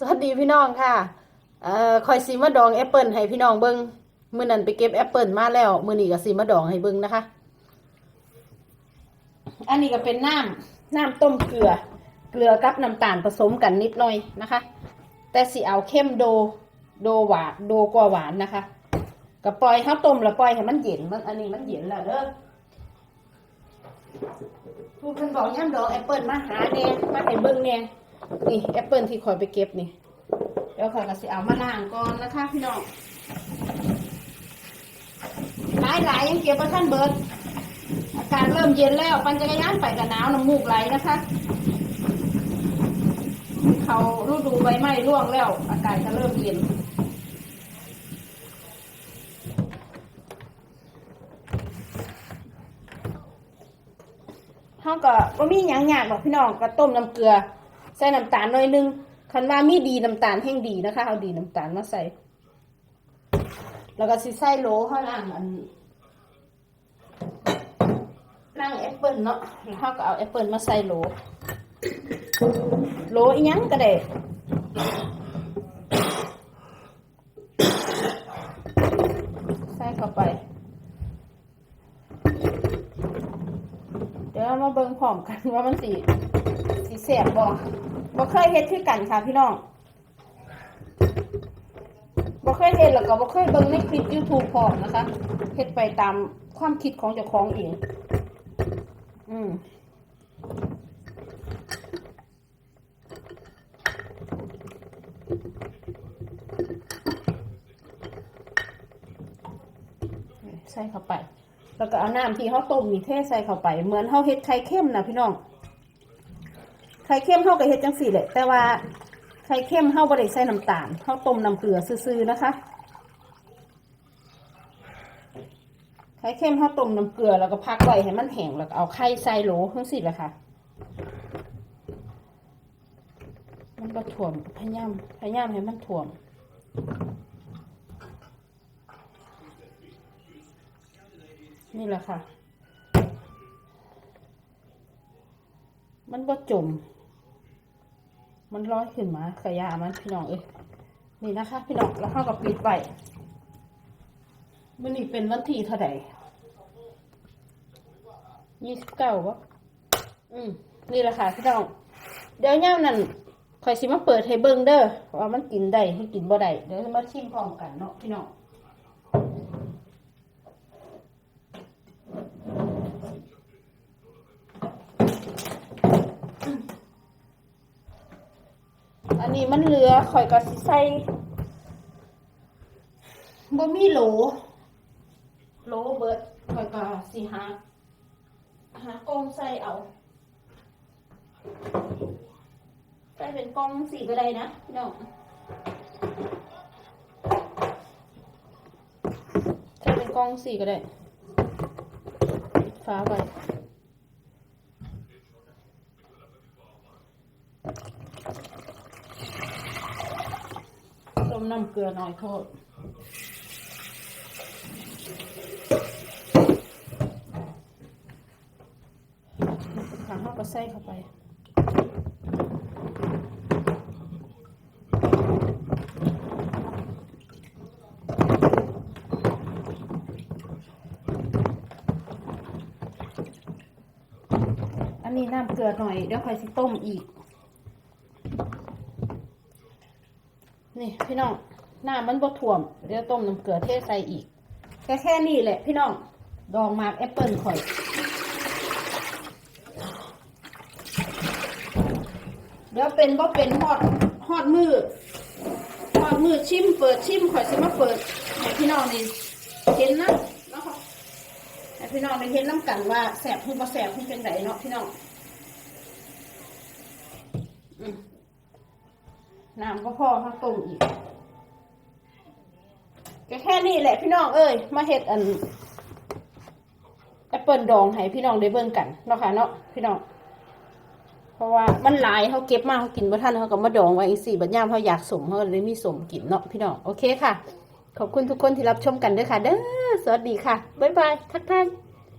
สวัสดีพี่น้องค่ะ เอ่อคอยซีมาดองแอปเปิลให้พี่น้องเบิ้งมื้อนั้นไปเก็บแอปเปิลมาแล้วมื้อนี้ก็ซีมาดองให้เบิ้งนะคะ อันนี้ก็เป็นน้ำน้ำต้มเกลือ เกลือกับน้ำตาลผสมกันนิดหน่อยนะคะ แต่สิเอาเข้มโด โดหวานโดกว่าหวานนะคะก็ปล่อยข้าวต้มแล้วปล่อยให้มันเย็นมันอันนี้มันเย็นแล้วเด้อผู้เพิ่นบอกย่ำดองแอปเปิลมาหาแน่มาให้เบิ่งแน่ นี่แอปเปิลที่คอยไปเก็บนี่แล้วคอยก็สิเอามาล้างก่อนนะคะพี่น้องหลายหลายๆยังเก็บมาท่านเบิร์ดอากาศเริ่มเย็นแล้ว ปั่นจักรยานไปกับหนาวน้ำมูกไหลนะคะ เขาฤดูใบไม้ร่วงแล้ว อากาศจะเริ่มเย็นเขาก็ว่ามีหยังยากหรอกพี่น้องก็ต้มน้ำเกลือ ใส่น้ำตาลหน่อยนึงคันว่ามีดีน้ำตาลแห้งดีนะคะ เอาดีน้ำตาลมาใส่ แล้วก็สิใส่โหลข้างล่างอันนั่งแอปเปิลเนาะแล้วเขาก็เอาแอปเปิลมาใส่โหลโหลอีหยังก็ได้ใส่เข้าไป เดี๋ยวเรามาเบิ่งพร้อมกันว่ามันสีสีแสบบ่ บ่เคยเฮ็ดคือกันค่ะพี่น้องบ่เคยเฮ็ดแล้วก็บ่เคยเบิ่งในคลิป YouTube พร้อมนะคะเฮ็ดไปตามความคิดของเจ้าของเอง อืมใส่เข้าไป แล้วก็เอาน้ำที่เขาต้มนี่เทใส่เข้าไป เหมือนเขาเฮ็ดไข่เค็มนะพี่น้อง ไข่เค็มเขาก็เฮ็ดจังสี่แหละ แต่ว่าไข่เค็มเขาบ่ได้ใส่น้ำตาลเขาต้มน้ำเกลือซื่อๆนะคะ ไข่เค็มเขาต้มน้ำเกลือแล้วก็พักไว้ให้มันแห้งแล้วก็เอาไข่ใส่โหลทั้งสี่ละค่ะมันก็ถ่วมพยายามพยายามให้มันถ่วมนี่แหละค่ะ มันก็จม มันร้อยขึ้นมาขยามันพี่น้องเอ้ยนี่นะคะ พี่น้องแล้วเข้ากับปิดไว้มันนี่เป็นวันที่เท่าไหร่ยี่สิบเก้าวะอืมนี่แหละค่ะพี่น้อง เดี๋ยวย่านั่นคอยสิมาเปิดให้เบิ่งเด้อว่ามันกินได้ให้กินบ่ได้เดี๋ยวมาชิมพร้อมกันเนาะพี่น้อง อั นนี้มันเหลือข่อยก็สิใส่บ่มีโหล โหลเบิดข่อยก็สิหาหากล่องใส่เอาใส่เป็นกล่องสีก็ได้นะพี่น้องใส่เป็นกล่องสีก็ได้ปิดฟ้าไว้ ต้ม น้ำเกลือหน่อยโทษขังข้าวก็ใส่เข้าไปอันนี้น้ำเกลือหน่อย เดี๋ยวค่อยสิต้มอีก นี่พี่น้องน้ำมันบดถ่วม เดี๋ยวต้มน้ำเกลือเทใส่อีกแค่แค่นี้แหละพี่น้อง ดองมากแอปเปิลข่อยเดี๋ยวเป็นบ่เป็นฮอดฮอดมือฮอดมือชิมเปิดชิมข่อยสิมาเปิดให้พี่น้องนี่เห็นนะเนาะค่ะให้พี่น้องได้เห็นน้ำกันว่าแสบคือบ่แสบคือเป็นไดเนาะพี่น้องอืม น้ำก็พอข้าวต้มอีกก็แค่นี้แหละพี่น้องเอ้ยมาเห็ดอันแอปเปิลดองให้พี่น้องได้เบิ่งกันเนาะค่ะเนาะพี่น้องเพราะว่ามันหลายเขาเก็บมาเขากินบ่ทันเขาก็มาดองไว้อีกสี่บัดยามเขาอยากสมเขาเลยมีสมกินเนาะพี่น้องโอเคค่ะ ขอบคุณทุกคนที่รับชมกันด้วยค่ะ เด้อสวัสดีค่ะบ๊ายบายทักทาย